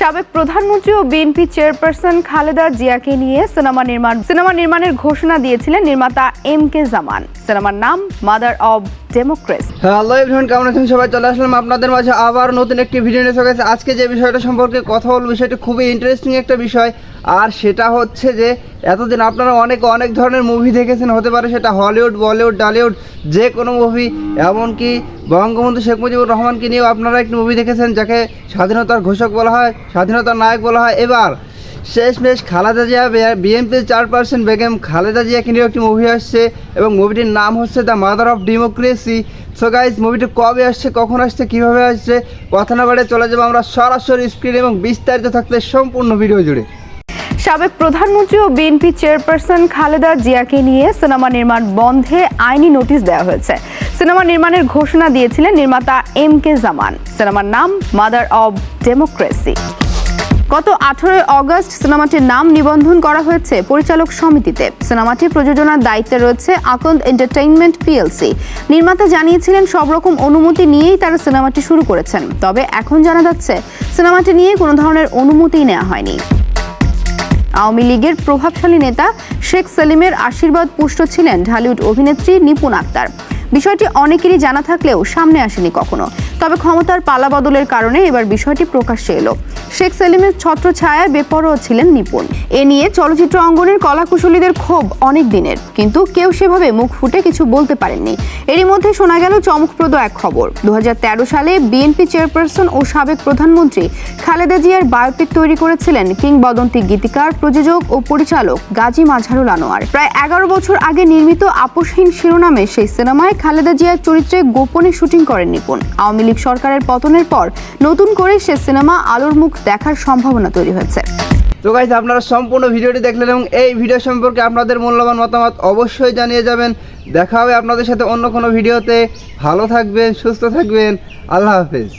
সাবেক প্রধানমন্ত্রী ও BNP chairperson Khaleda জিয়াকে নিয়ে সিনেমা নির্মাণ সিনেমা নির্মাণের ঘোষণা দিয়েছিলেন নির্মাতা এম কে জামান। সিনেমার নাম Mother of Democracy hello everyone কেমন আছেন সবাই? চলে আসলাম আপনাদের মাঝে আবার নতুন একটি ভিডিও নিয়ে। চলে আজকে যে বিষয়টা সম্পর্কে কথা বলব বিষয়টি খুবই ইন্টারেস্টিং একটা বিষয়। আর সেটা হচ্ছে যে, এতদিন আপনারা অনেক অনেক ধরনের মুভি দেখেছেন, হতে পারে সেটা হলিউড বলিউড ডালিউড যে কোনো মুভি এমনকি বঙ্গবন্ধু শেখ মুজিবুর রহমানকে নিয়েও আপনারা একটি মুভি দেখেছেন, যাকে স্বাধীনতার ঘোষক বলা হয়, স্বাধীনতার নায়ক বলা হয়। এবার শেষমেশ খালেদা জিয়া বিএনপির চার চেয়ারপারসন বেগম খালেদা জিয়াকে নিয়ে একটি মুভি আসছে এবং মুভিটির নাম হচ্ছে the Mother of Democracy so guys মুভিটি কবে আসছে, কখন আসছে, কীভাবে আসছে, কথা না বাড়ে চলে যাব আমরা সরাসরি স্ক্রিন এবং বিস্তারিত থাকতে সম্পূর্ণ ভিডিও জুড়ে। সাবেক প্রধানমন্ত্রী ও বিএনপি চেয়ারপারসন খালেদা জিয়াকে নিয়ে সিনেমা নির্মাণ বন্ধে আইনি নোটিশ দেওয়া হয়েছে। সিনেমা নির্মাণের ঘোষণা দিয়েছিলেন নির্মাতা এম কে জামান। সিনেমার নাম মাদার অব ডেমোক্রেসি গত আঠারোই অগস্ট সিনেমাটির নাম নিবন্ধন করা হয়েছে পরিচালক সমিতিতে। সিনেমাটি প্রযোজনার দায়িত্বে রয়েছে আকন্দ এন্টারটেইনমেন্ট পিএলসি। নির্মাতা জানিয়েছিলেন, সব রকম অনুমতি নিয়েই তারা সিনেমাটি শুরু করেছেন। তবে এখন জানা যাচ্ছে, সিনেমাটি নিয়ে কোনো ধরনের অনুমতি নেওয়া হয়নি। আওয়ামী লীগের প্রভাবশালী নেতা শেখ সেলিমের আশীর্বাদ পুষ্ট ছিলেন ঢালিউড অভিনেত্রী নিপুণ আক্তার। বিষয়টি অনেকেরই জানা থাকলেও সামনে আসেনি কখনো। তবে ক্ষমতার পালাবদলের কারণে এবার বিষয়টি প্রকাশ্যে এলো। শেখ সেলিমের ছত্রছায়ায় বেপরোয়া ছিলেন নিপুণ। এ নিয়ে চলচ্চিত্র অঙ্গনের কলাকুশলীদের ক্ষোভ অনেক দিনের, কিন্তু কেউ সেভাবে মুখ ফুটে কিছু বলতে পারেননি। এরই মধ্যে শোনা গেল চমকপ্রদ এক খবর। দু সালে বিএনপি চেয়ারপারসন ও সাবেক প্রধানমন্ত্রী খালেদা জিয়ার বায়োপিক তৈরি করেছিলেন কিংবদন্তি গীতিকার, প্রযোজক ও পরিচালক গাজী মাঝারুল আনোয়ার। প্রায় এগারো বছর আগে নির্মিত আপোষহীন শিরোনামে সেই সিনেমায় খালেদা জিয়ার চরিত্রে গোপনে শুটিং করেন নিপুণ। আওয়ামী লীগ সরকারের পতনের পর নতুন করে সে সিনেমা আলোর মুখ দেখার সম্ভাবনা তৈরি হয়েছে। তো গাইজ আপনারা সম্পূর্ণ ভিডিওটি দেখলেন এবং এই ভিডিও সম্পর্কে আপনাদের মূল্যবান মতামত অবশ্যই জানিয়ে যাবেন। দেখা হবে আপনাদের সাথে অন্য কোনো ভিডিওতে। ভালো থাকবেন, সুস্থ থাকবেন। আল্লাহ হাফেজ।